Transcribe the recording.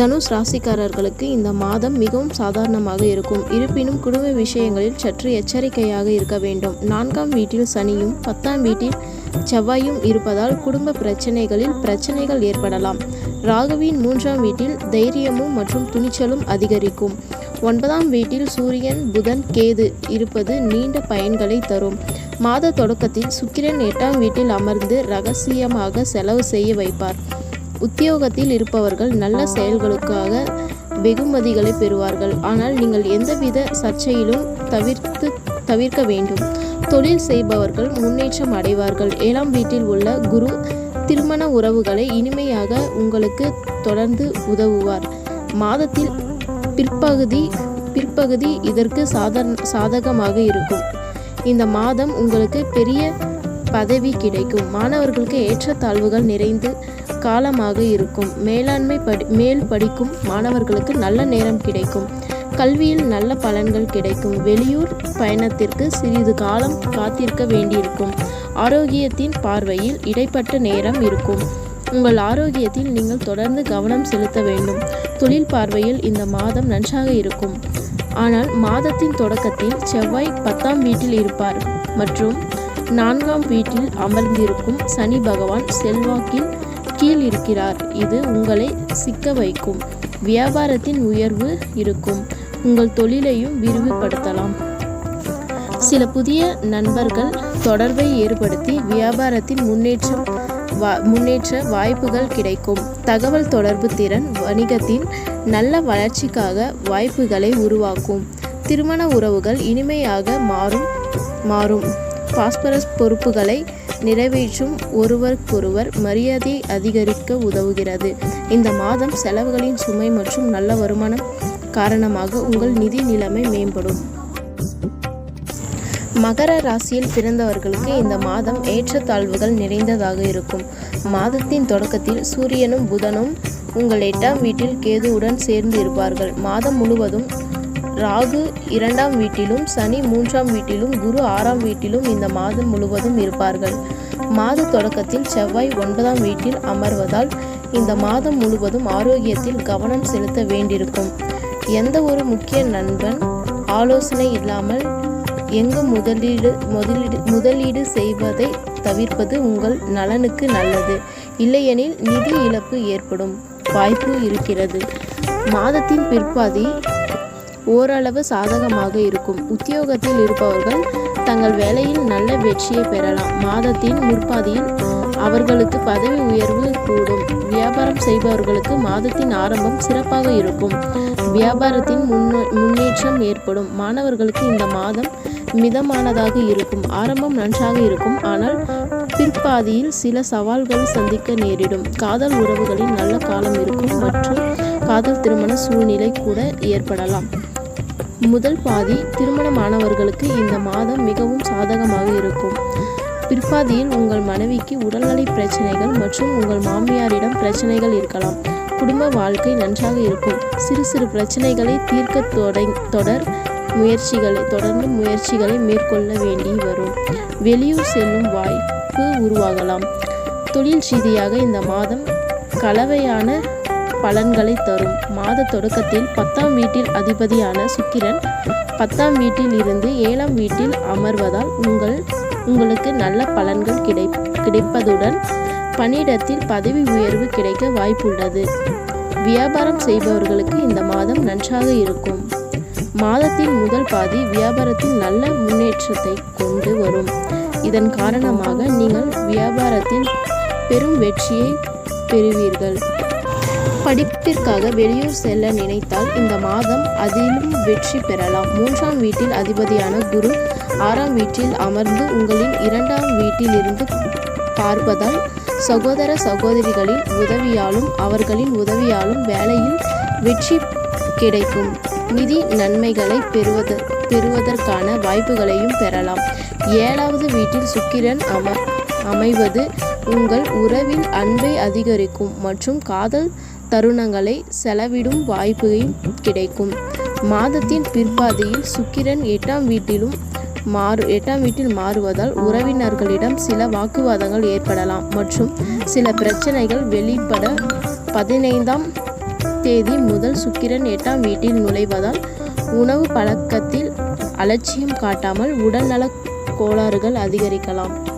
தனுஷ் ராசிக்காரர்களுக்கு இந்த மாதம் மிகவும் சாதாரணமாக இருக்கும். இருப்பினும் குடும்ப விஷயங்களில் சற்று எச்சரிக்கையாக இருக்க வேண்டும். நான்காம் வீட்டில் சனியும் பத்தாம் வீட்டில் செவ்வாயும் இருப்பதால் குடும்ப பிரச்சனைகளில் பிரச்சனைகள் ஏற்படலாம். ராகுவின் மூன்றாம் வீட்டில் தைரியமும் மற்றும் துணிச்சலும் அதிகரிக்கும். ஒன்பதாம் வீட்டில் சூரியன் புதன் கேது இருப்பது நீண்ட பயன்களை தரும். மாத தொடக்கத்தில் சுக்கிரன் எட்டாம் வீட்டில் அமர்ந்து ரகசியமாக செலவு செய்ய வைப்பார். உத்தியோகத்தில் இருப்பவர்கள் நல்ல செயல்களுக்காக வெகுமதிகளை பெறுவார்கள். ஆனால் நீங்கள் எந்தவித சர்ச்சையிலும் தவிர்த்து தவிர்க்க வேண்டும். தொழில் செய்பவர்கள் முன்னேற்றம் அடைவார்கள். ஏழாம் வீட்டில் உள்ள குரு திருமண உறவுகளை இனிமையாக உங்களுக்கு தொடர்ந்து உதவுவார். மாதத்தில் பிற்பகுதி பிற்பகுதி இதற்கு சாத சாதகமாக இருக்கும். இந்த மாதம் உங்களுக்கு பெரிய பதவி கிடைக்கும். மாணவர்களுக்கு ஏற்றத்தாழ்வுகள் நிறைந்து காலமாக இருக்கும். மேலாண்மை படி மேல் படிக்கும் மாணவர்களுக்கு நல்ல நேரம் கிடைக்கும். கல்வியில் நல்ல பலன்கள் கிடைக்கும். வெளியூர் பயணத்திற்கு சிறிது காலம் காத்திருக்க வேண்டியிருக்கும். ஆரோக்கியத்தின் பார்வையில் இடைப்பட்ட நேரம் இருக்கும். உங்கள் ஆரோக்கியத்தில் நீங்கள் தொடர்ந்து கவனம் செலுத்த வேண்டும். தொழில் பார்வையில் இந்த மாதம் நன்றாக இருக்கும். ஆனால் மாதத்தின் தொடக்கத்தில் செவ்வாய் பத்தாம் வீட்டில் இருப்பார். மற்றும் நான்காம் வீட்டில் அமர்ந்திருக்கும் சனி பகவான் செல்வாக்கின் கீழ் இருக்கிறார். இது உங்களை சிக்க வைக்கும். வியாபாரத்தின் உயர்வு இருக்கும். உங்கள் தொழிலையும் விரிவுபடுத்தலாம். சில புதிய நண்பர்கள் தொடர்பை ஏற்படுத்தி வியாபாரத்தின் முன்னேற்றம் வா முன்னேற்ற வாய்ப்புகள் கிடைக்கும். தகவல் தொடர்பு திறன் வணிகத்தின் நல்ல வளர்ச்சிக்காக வாய்ப்புகளை உருவாக்கும். திருமண உறவுகள் இனிமையாக மாறும் மாறும். பாஸ்பரஸ் பொறுப்புகளை நிறைவேற்றும் ஒருவருக்கொருவர் மரியாதை அதிகரிக்க உதவுகிறது. இந்த மாதம் செலவுகளின் சுமை மற்றும் நல்ல வருமானம் காரணமாக உங்கள் நிதி நிலைமை மேம்படும். மகர ராசியில் பிறந்தவர்களுக்கு இந்த மாதம் ஏற்றத்தாழ்வுகள் நிறைந்ததாக இருக்கும். மாதத்தின் தொடக்கத்தில் சூரியனும் புதனும் உங்கள் எட்டாம் வீட்டில் கேதுவுடன் சேர்ந்து இருப்பார்கள். மாதம் முழுவதும் ராகு இரண்டாம் வீட்டிலும் சனி மூன்றாம் வீட்டிலும் குரு ஆறாம் வீட்டிலும் இந்த மாதம் முழுவதும் இருப்பார்கள். மாத தொடக்கத்தில் செவ்வாய் ஒன்பதாம் வீட்டில் அமர்வதால் இந்த மாதம் முழுவதும் ஆரோக்கியத்தில் கவனம் செலுத்த வேண்டியிருக்கும். எந்த ஒரு முக்கிய நண்பன் ஆலோசனை இல்லாமல் எங்கு முதலீடு முதலீடு முதலீடு செய்வதை தவிர்ப்பது உங்கள் நலனுக்கு நல்லது. இல்லையெனில் நிதி இழப்பு ஏற்படும் வாய்ப்பு இருக்கிறது. மாதத்தின் பிற்பாதி ஓரளவு சாதகமாக இருக்கும். உத்தியோகத்தில் இருப்பவர்கள் தங்கள் வேலையில் நல்ல வெற்றியை பெறலாம். மாதத்தின் முற்பாதியில் அவர்களுக்கு பதவி உயர்வு கூடும். வியாபாரம் செய்பவர்களுக்கு மாதத்தின் ஆரம்பம் சிறப்பாக இருக்கும். வியாபாரத்தின் முன்னேற்றம் ஏற்படும். மாணவர்களுக்கு இந்த மாதம் மிதமானதாக இருக்கும். ஆரம்பம் நன்றாக இருக்கும். ஆனால் பிற்பாதியில் சில சவால்கள் சந்திக்க நேரிடும். காதல் உறவுகளில் நல்ல காலம் இருக்கும் மற்றும் காதல் திருமண சூழ்நிலை கூட ஏற்படலாம். முதல் பாதி திருமணமானவர்களுக்கு இந்த மாதம் மிகவும் சாதகமாக இருக்கும். பிற்பாதியில் உங்கள் மனைவிக்கு உடல்நலை பிரச்சனைகள் மற்றும் உங்கள் மாமியாரிடம் பிரச்சனைகள் இருக்கலாம். குடும்ப வாழ்க்கை நன்றாக இருக்கும். சிறு சிறு பிரச்சனைகளை தீர்க்க தொடங் தொடர் முயற்சிகளை தொடர்ந்து முயற்சிகளை மேற்கொள்ள வேண்டி வரும். வெளியூர் செல்லும் வாய்ப்பு உருவாகலாம். தொழில் ரீதியாக இந்த மாதம் கலவையான பலன்களை தரும். மாத தொடக்கத்தில் பத்தாம் வீட்டில் அதிபதியான சுக்கிரன் பத்தாம் வீட்டில் இருந்து ஏழாம் வீட்டில் அமர்வதால் உங்கள் உங்களுக்கு நல்ல பலன்கள் கிடை கிடைப்பதுடன் பணியிடத்தில் பதவி உயர்வு கிடைக்க வாய்ப்புள்ளது. வியாபாரம் செய்பவர்களுக்கு இந்த மாதம் நன்றாக இருக்கும். மாதத்தின் முதல் பாதி வியாபாரத்தில் நல்ல முன்னேற்றத்தை கொண்டு வரும். இதன் காரணமாக நீங்கள் வியாபாரத்தில் பெரும் வெற்றியை பெறுவீர்கள். படிப்பிற்காக வெளியூர் செல்ல நினைத்தால் இந்த மாதம் அதிலும் வெற்றி பெறலாம். மூன்றாம் வீட்டில் அதிபதியான குரு ஆறாம் வீட்டில் அமர்ந்து உங்களின் இரண்டாம் வீட்டிலிருந்து பார்ப்பதால் சகோதர சகோதரிகளின் உதவியாலும் அவர்களின் உதவியாலும் வேலையில் வெற்றி கிடைக்கும். நிதி நன்மைகளை பெறுவத பெறுவதற்கான வாய்ப்புகளையும் பெறலாம். ஏழாவது வீட்டில் சுக்கிரன் அம அமைவது உங்கள் உறவில் அன்பை அதிகரிக்கும் மற்றும் காதல் தருணங்களை செலவிடும் வாய்ப்பையும் கிடைக்கும். மாதத்தின் பிற்பாதியில் சுக்கிரன் எட்டாம் வீட்டிலும் மாறு எட்டாம் வீட்டில் மாறுவதால் உறவினர்களிடம் சில வாக்குவாதங்கள் ஏற்படலாம் மற்றும் சில பிரச்சனைகள் வெளிப்பட பதினைந்தாம் தேதி முதல் சுக்கிரன் எட்டாம் வீட்டில் நுழைவதால் உணவு பழக்கத்தில் அலட்சியம் காட்டாமல் உடல்நலக் கோளாறுகள் அதிகரிக்கலாம்.